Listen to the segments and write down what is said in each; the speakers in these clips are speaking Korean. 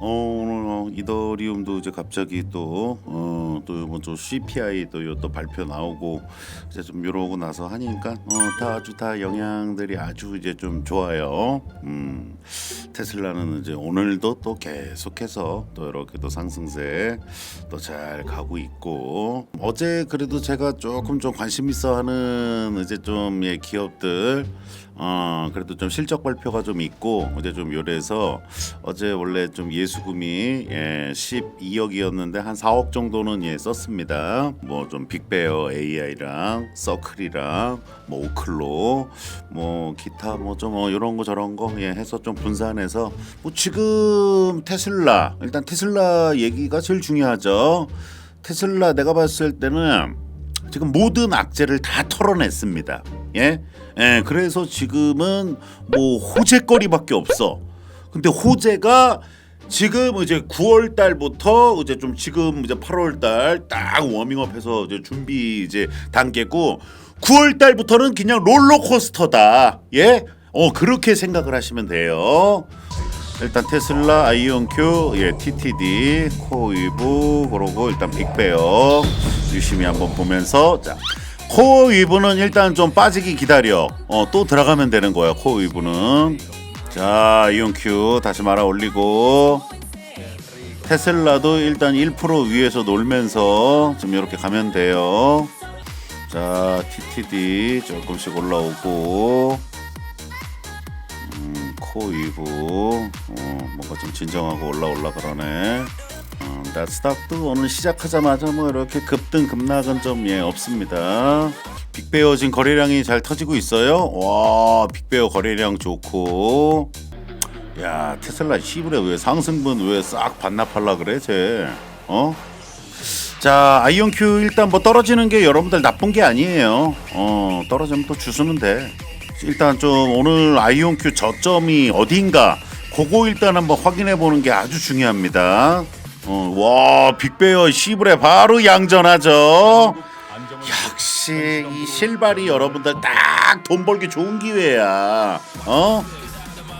어, 오늘 어, 이더리움도 이제 갑자기 또 어, 또 이번 주 CPI 또, 발표 나오고 이제 좀 이러고 나서 하니까 어, 다 아주 다 영향들이 아주 이제 좀 좋아요. 음, 테슬라는 이제 오늘도 또 계속해서 또 이렇게 또 상승세 또 잘 가고 있고 어제 그래도 제가 조금 좀 관심 있어 하는 이제 좀 예, 기업들 어 그래도 좀 실적 발표가 좀 있고 어제 좀 요래서 어제 원래 좀 예수금이 예 12억이었는데 한 4억 정도는 예 썼습니다. 뭐 좀 빅베어 AI랑 서클이랑 뭐 오클로 뭐 기타 뭐좀 어, 이런 거 저런 거 예 해서 좀 분산해서 뭐 지금 테슬라 일단 테슬라 얘기가 제일 중요하죠. 테슬라 내가 봤을 때는 지금 모든 악재를 다 털어냈습니다. 예? 예, 그래서 지금은 뭐 호재거리밖에 없어. 근데 호재가 지금 이제 9월 달부터 이제 좀 지금 이제 8월 달 딱 워밍업해서 이제 준비 이제 단계고 9월 달부터는 그냥 롤러코스터다. 예? 어 그렇게 생각을 하시면 돼요. 일단 테슬라, 아이온큐, 예, TTD, 코이브, 그러고 일단 빅베어 유심히 한번 보면서 자 코어 위브는 일단 좀 빠지기 기다려. 어 또 들어가면 되는 거야 코어 위브는. 자 아이온 큐 다시 말아 올리고 테슬라도 일단 1% 위에서 놀면서 좀 이렇게 가면 돼요. 자 TTD 조금씩 올라오고 음, 코이브 어, 뭔가 좀 진정하고 올라 올라 그러네. 어, 나스닥도 오늘 시작하자마자 뭐 이렇게 급등 급락은 좀 예 없습니다. 빅베어 지금 거래량이 잘 터지고 있어요. 와 빅베어 거래량 좋고. 야 테슬라 시브레 왜 상승분 왜 싹 반납할라 그래 쟤? 어? 자 아이온큐 일단 뭐 떨어지는 게 여러분들 나쁜 게 아니에요. 어 떨어지면 또 주스면 돼. 일단 좀 오늘 아이온큐 저점이 어딘가 그거 일단 한번 확인해 보는 게 아주 중요합니다. 어, 와 빅베어 시브레 바로 양전하죠. 역시 이 실발이 여러분들 딱 돈 벌기 좋은 기회야. 어?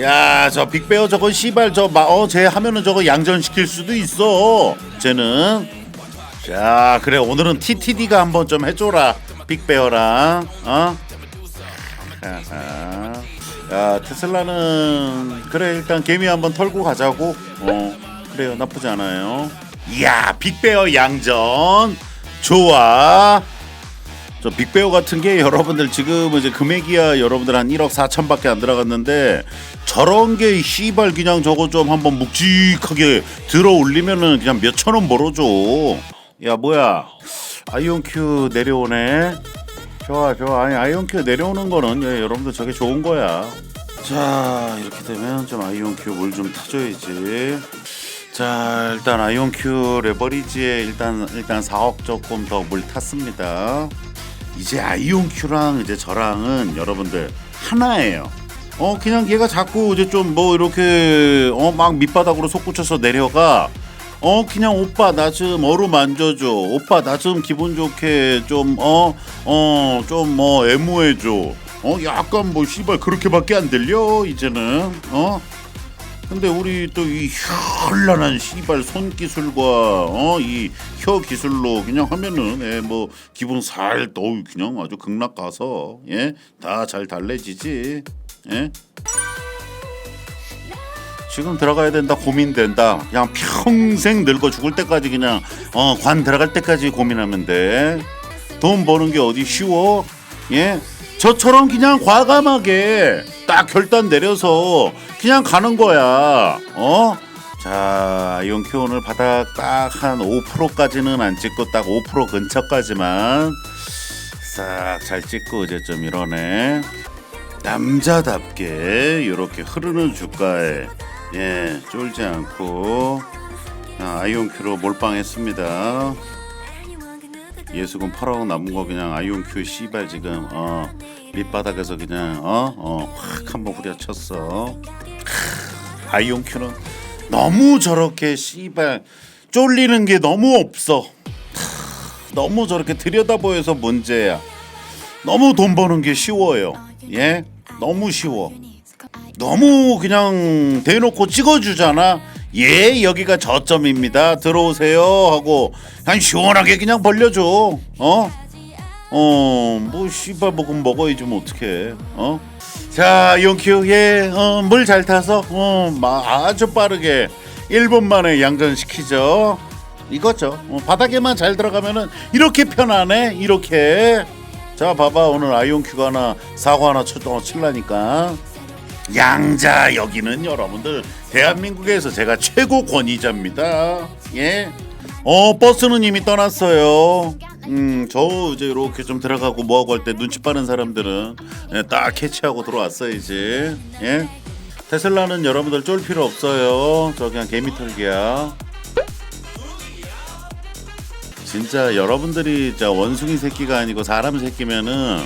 야, 저 빅베어 저거 씨발 저어쟤 하면은 저거 양전시킬 수도 있어. 쟤는. 자, 그래 오늘은 TTD가 한번 좀 해줘라. 빅베어랑 어? 아하. 야 테슬라는 그래 일단 개미 한번 털고 가자고. 어 그래요 나쁘지 않아요. 이야 빅베어 양전 좋아. 저 빅베어 같은 게 여러분들 지금 이제 금액이야 여러분들 한 1억 4천밖에 안 들어갔는데 저런 게 씨발 그냥 저거 좀 한번 묵직하게 들어 올리면은 그냥 몇천 원 벌어줘. 야 뭐야 아이온큐 내려오네. 좋아 좋아 아니 아이온큐 내려오는 거는 예, 여러분들 저게 좋은 거야. 자 이렇게 되면 좀 아이온큐 물 좀 타줘야지. 자 일단 아이온큐 레버리지에 일단 일단 4억 조금 더 물 탔습니다. 이제 아이온큐랑 이제 저랑은 여러분들 하나예요. 어 그냥 얘가 자꾸 이제 좀 뭐 이렇게 어 막 밑바닥으로 솟구쳐서 내려가. 어 그냥 오빠 나 좀 어루 만져줘. 오빠 나 좀 기분 좋게 좀 어 어 좀 뭐 애무해줘. 어 약간 뭐 씨발 그렇게밖에 안 들려 이제는 어. 근데 우리 또 이 현란한 씨발 손 기술과 어 이 혀 기술로 그냥 하면은 예, 뭐 기분 살 어우 그냥 아주 극락 가서 예 다 잘 달래지지 예. 지금 들어가야 된다 고민된다. 그냥 평생 늙어 죽을 때까지 그냥 어 관 들어갈 때까지 고민하면 돼돈 버는 게 어디 쉬워? 예? 저처럼 그냥 과감하게 딱 결단 내려서 그냥 가는 거야 어 자, 이온큐 오늘 바닥 딱 한 5%까지는 안 찍고 딱 5% 근처까지만 싹 잘 찍고 이제 좀 이러네. 남자답게 이렇게 흐르는 주가에 예 쫄지 않고 아, 아이온큐로 몰빵했습니다. 예수금 8억 남은 거 그냥 아이온큐 씨발 지금 어 밑바닥에서 그냥 어 어 확 한번 후려쳤어. 아이온큐는 너무 저렇게 씨발 쫄리는 게 너무 없어. 너무 저렇게 들여다보여서 문제야. 너무 돈 버는 게 쉬워요. 예? 너무 쉬워. 너무 그냥 대놓고 찍어주잖아. 예 여기가 저점입니다. 들어오세요. 하고 그냥 시원하게 그냥 벌려줘. 어 어뭐 씨발 먹으면 먹어야지 뭐 어떡해. 어 자 용큐 예물 잘 타서 어 마- 아주 빠르게 1분 만에 양전시키죠. 이거죠. 어, 바닥에만 잘 들어가면은 이렇게 편하네 이렇게. 자 봐봐. 오늘 아이온큐가 하나 사고 하나 쳐, 어, 칠라니까. 양자 여기는 여러분들 대한민국에서 제가 최고 권위자입니다. 예. 어 버스는 이미 떠났어요. 음, 저 이제 이렇게 좀 들어가고 뭐하고 할 때 눈치 빠른 사람들은 예, 딱 캐치하고 들어왔어야지. 예. 테슬라는 여러분들 쫄 필요 없어요. 저 그냥 개미 털기야. 진짜 여러분들이 진짜 원숭이 새끼가 아니고 사람 새끼면은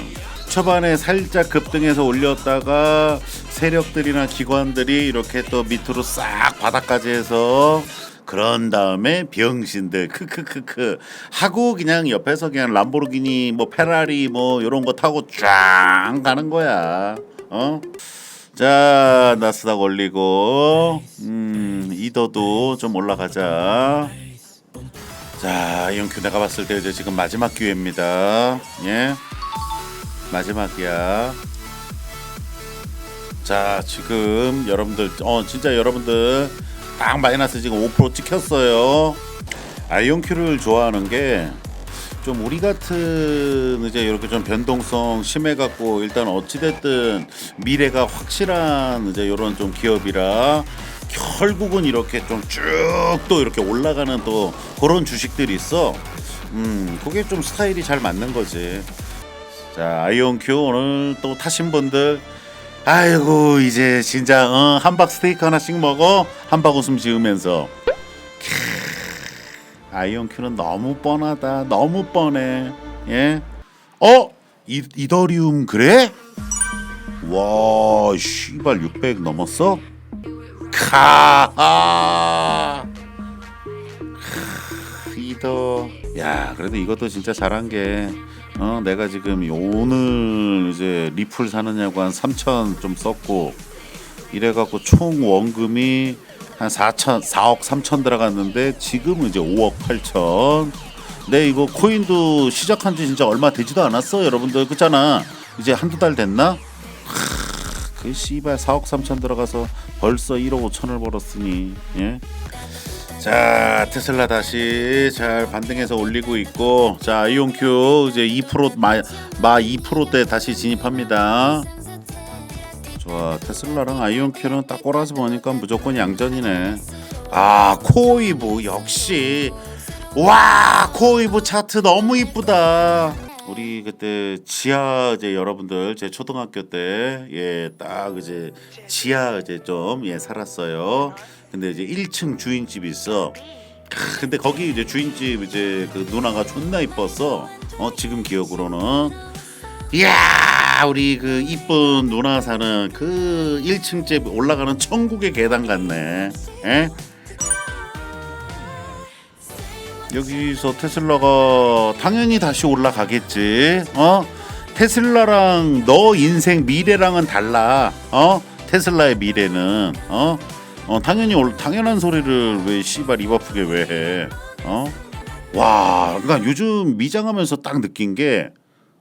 초반에 살짝 급등해서 올렸다가 세력들이나 기관들이 이렇게 또 밑으로 싹 바닥까지 해서 그런 다음에 병신들 크크크크 하고 그냥 옆에서 그냥 람보르기니 뭐 페라리 뭐 이런 거 타고 쫙 가는 거야 어? 자 나스닥 올리고 음 이더도 좀 올라가자 자, 이용큐 내가 봤을 때 이제 지금 마지막 기회입니다. 예. 마지막이야. 자, 지금 여러분들 어 진짜 여러분들 딱 마이너스 지금 5% 찍혔어요. 아이온큐를 좋아하는 게 좀 우리 같은 이제 이렇게 좀 변동성 심해 갖고 일단 어찌 됐든 미래가 확실한 이제 이런 좀 기업이라 결국은 이렇게 좀 쭉 또 이렇게 올라가는 또 그런 주식들이 있어. 음, 그게 좀 스타일이 잘 맞는 거지. 자, 아이온큐 오늘 또 타신 분들 아이고 이제 진짜 어, 한박 스테이크 하나씩 먹어 한박 웃음 지으면서 아이온큐는 너무 뻔하다 너무 뻔해 예? 어? 이, 이더리움 그래? 와 씨발 600 넘었어? 카 이더 야 그래도 이것도 진짜 잘한 게 어, 내가 지금 오늘 이제 리플 사느냐고 한 3천 좀 썼고 이래갖고 총 원금이 한 4천 4억 3천 들어갔는데 지금 이제 5억 8천. 내 이거 코인도 시작한 지 진짜 얼마 되지도 않았어 여러분들. 그잖아. 이제 한두 달 됐나? 크, 그 씨발 4억 3천 들어가서 벌써 1억 5천을 벌었으니 예. 자 테슬라 다시 잘 반등해서 올리고 있고 자 아이온큐 이제 2%마 마 2%대 다시 진입합니다. 좋아 테슬라랑 아이온큐는 딱 꼬라서 보니까 무조건 양전이네. 아 코이브 역시 와 코이브 차트 너무 이쁘다. 우리 그때 지하 이제 여러분들 제 초등학교 때 예 딱 이제 지하 이제 좀 예 살았어요. 근데 이제 1층 주인집이 있어. 크, 근데 거기 이제 주인집 이제 그 누나가 존나 이뻤어. 어 지금 기억으로는 이야 우리 그 이쁜 누나 사는 그 1층 집 올라가는 천국의 계단 같네. 에? 여기서 테슬라가 당연히 다시 올라가겠지. 어? 테슬라랑 너 인생 미래랑은 달라. 어? 테슬라의 미래는 어? 어 당연히 올 당연한 소리를 왜 씨발 입 아프게 왜 해? 어? 와, 그러니까 요즘 미장하면서 딱 느낀 게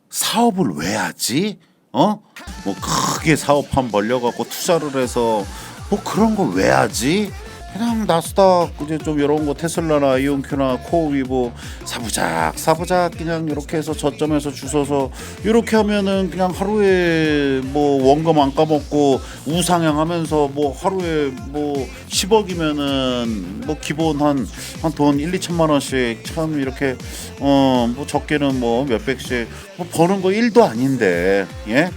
사업을 왜 하지? 어? 뭐 크게 사업 한 벌려 갖고 투자를 해서 뭐 그런 걸 왜 하지? 그냥 나스닥 이제 좀 이런 거 테슬라나 이온큐나 코위보 사부작 사부작 그냥 이렇게 해서 저점에서 주워서 이렇게 하면은 그냥 하루에 뭐 원금 안 까먹고 우상향하면서 뭐 하루에 뭐 10억이면은 뭐 기본 한 한 돈 1, 2천만 원씩 참 이렇게 어 뭐 적게는 뭐 몇백씩 뭐 버는 거 1도 아닌데 예?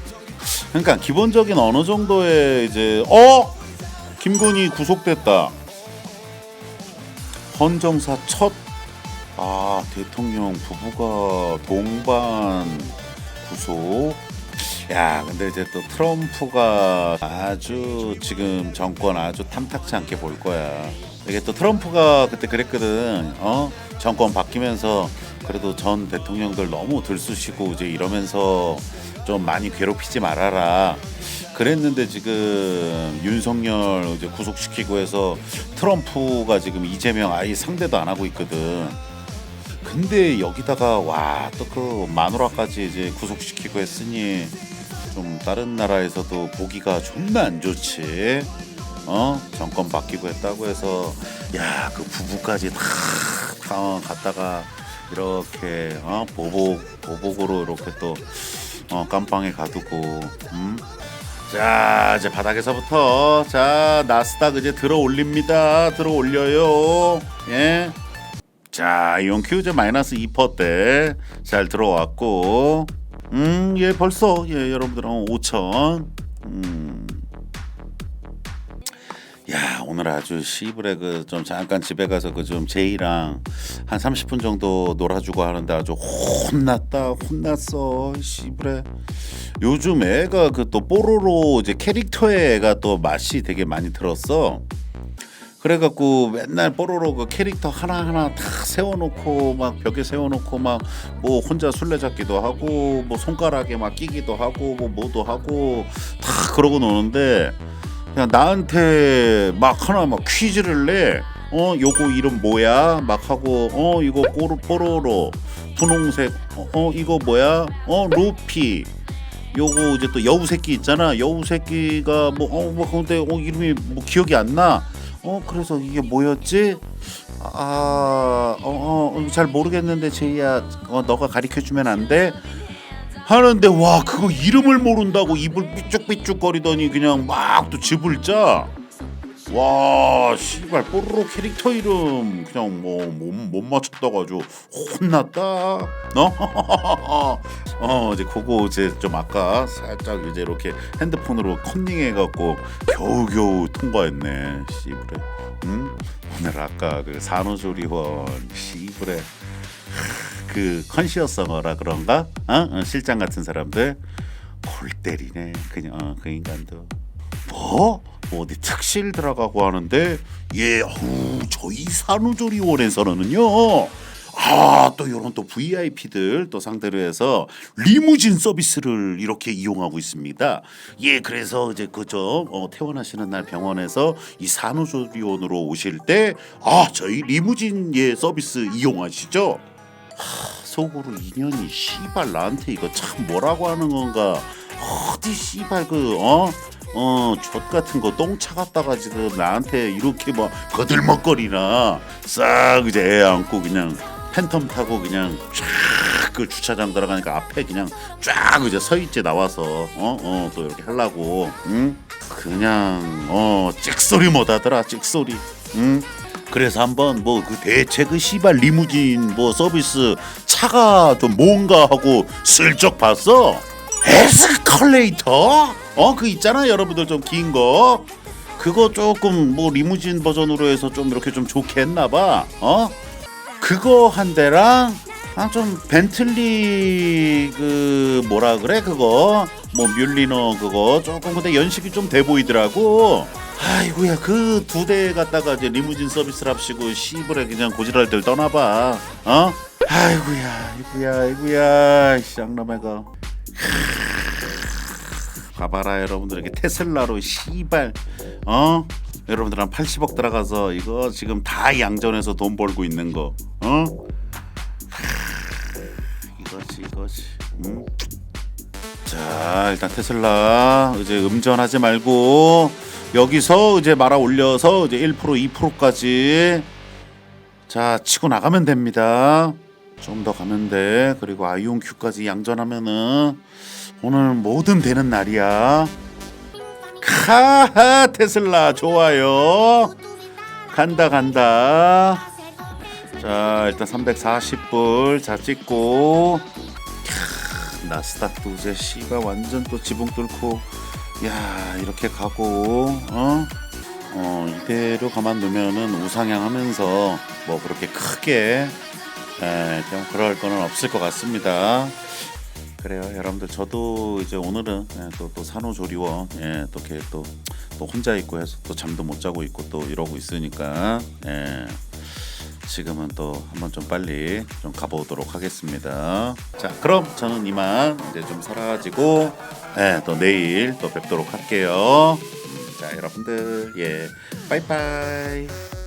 그러니까 기본적인 어느 정도의 이제 어 김건희 구속됐다. 헌정사 첫 아, 대통령 부부가 동반 구속. 야, 근데 이제 또 트럼프가 아주 지금 정권 아주 탐탁치 않게 볼 거야. 이게 또 트럼프가 그때 그랬거든. 어? 정권 바뀌면서 그래도 전 대통령들 너무 들쑤시고 이제 이러면서 좀 많이 괴롭히지 말아라. 그랬는데 지금 윤석열 이제 구속시키고 해서 트럼프가 지금 이재명 아예 상대도 안 하고 있거든. 근데 여기다가 와 또 그 마누라까지 이제 구속시키고 했으니 좀 다른 나라에서도 보기가 존나 안 좋지. 어 정권 바뀌고 했다고 해서 야 그 부부까지 다 어, 갔다가 이렇게 어 보복 보복으로 이렇게 또 어, 깜빵에 가두고 음? 자 이제 바닥에서부터 자 나스닥 이제 들어 올립니다 들어 올려요 예. 자 이온큐 이제 마이너스 2%대 잘 들어왔고 음예 벌써 예 여러분들은 5천 음. 야 오늘 아주 시브레 그 좀 잠깐 집에 가서 그 좀 제이랑 한 30분 정도 놀아주고 하는데 아주 혼났다 혼났어. 시브레. 요즘 애가 그 또 뽀로로 이제 캐릭터의 애가 또 맛이 되게 많이 들었어. 그래갖고 맨날 뽀로로 그 캐릭터 하나하나 다 세워놓고 막 벽에 세워놓고 막 뭐 혼자 술래잡기도 하고 뭐 손가락에 막 끼기도 하고 뭐 뭐도 하고 다 그러고 노는데 그냥 나한테 막 하나 막 퀴즈를 내. 어 요거 이름 뭐야? 막 하고 어 이거 뽀로 뽀로로 분홍색 어, 어 이거 뭐야? 어 루피 요거 이제 또 여우 새끼 있잖아. 여우 새끼가 뭐어뭐 뭐, 근데 어 이름이 뭐 기억이 안 나. 어 그래서 이게 뭐였지? 아 어 어 잘 모르겠는데 제이야 어 너가 가르쳐 주면 안 돼? 하는데 와 그거 이름을 모른다고 입을 삐쭉삐쭉거리더니 그냥 막 또 집을 짜. 와 씨발 뽀로로 캐릭터 이름 그냥 뭐못 맞췄다고 아주 혼났다. 어? 어 이제 그거 이제 좀 아까 살짝 이제 이렇게 핸드폰으로 컨닝해 갖고 겨우겨우 통과했네. 씨부레. 응? 오늘 아까 그 산후조리원 씨부레. 그 컨시어성어라 그런가? 어? 어, 실장 같은 사람들 골 때리네. 그냥 어, 그 인간도 뭐? 뭐 어디 특실 들어가고 하는데 예, 어우, 저희 산후조리원에서는요. 아, 또 이런 또 VIP들 또 상대로 해서 리무진 서비스를 이렇게 이용하고 있습니다. 예, 그래서 이제 그저 어, 퇴원하시는 날 병원에서 이 산후조리원으로 오실 때 아, 저희 리무진 예 서비스 이용하시죠. 속으로 인연이 씨발 나한테 이거 참 뭐라고 하는 건가? 어디 씨발 그어 어 젖 같은 거 똥차 갖다가 지금 나한테 이렇게 뭐 거들먹거리나? 싹 이제 애 안고 그냥 팬텀 타고 그냥 쫙 그 주차장 들어가니까 앞에 그냥 쫙 이제 서 있지 나와서 어 어 또 이렇게 하려고 응? 그냥 어 찍소리 못 하더라 찍소리. 응 그래서 한번 뭐 그 대체 그 씨발 리무진 뭐 서비스 차가 좀 뭔가 하고 슬쩍 봤어. 에스컬레이터? 어 그 있잖아 여러분들 좀 긴 거. 그거 조금 뭐 리무진 버전으로 해서 좀 이렇게 좀 좋게 했나 봐. 어? 그거 한 대랑 아 좀 벤틀리 그 뭐라 그래 그거 뭐 뮬리너 그거 조금 근데 연식이 좀 돼 보이더라고. 아이고야 그 두대 갖다가 이제 리무진 서비스를 합시고 시부레 그냥 고지랄 들 떠나봐. 어? 아이고야 아이고야 아이고야 쌍놈애가. 봐봐라 여러분들 이렇게 테슬라로 시발 어? 여러분들 한 80억 들어가서 이거 지금 다 양전해서 돈 벌고 있는 거 어? 이거지 이거지 응? 자 일단 테슬라 이제 음전하지 말고 여기서 이제 말아 올려서 이제 1% 2%까지 자 치고 나가면 됩니다. 좀 더 가면 돼. 그리고 아이온 큐까지 양전하면은 오늘 뭐든 되는 날이야. 카하 테슬라 좋아요. 간다 간다. 자 일단 340불 자 찍고. 캬, 나스닥도 이제 씨가 완전 또 지붕 뚫고 야 이렇게 가고 어? 어 이대로 가만 두면은 우상향하면서 뭐 그렇게 크게 에, 좀 그럴 거는 없을 것 같습니다. 그래요, 여러분들 저도 이제 오늘은 예, 또, 또 산후조리원 예, 또 이렇게 또, 또 혼자 있고 해서 또 잠도 못 자고 있고 또 이러고 있으니까 예. 지금은 또 한번 좀 빨리 좀 가보도록 하겠습니다. 자, 그럼 저는 이만 이제 좀 사라지고, 예, 또 내일 또 뵙도록 할게요. 음, 자, 여러분들, 예, 빠이빠이.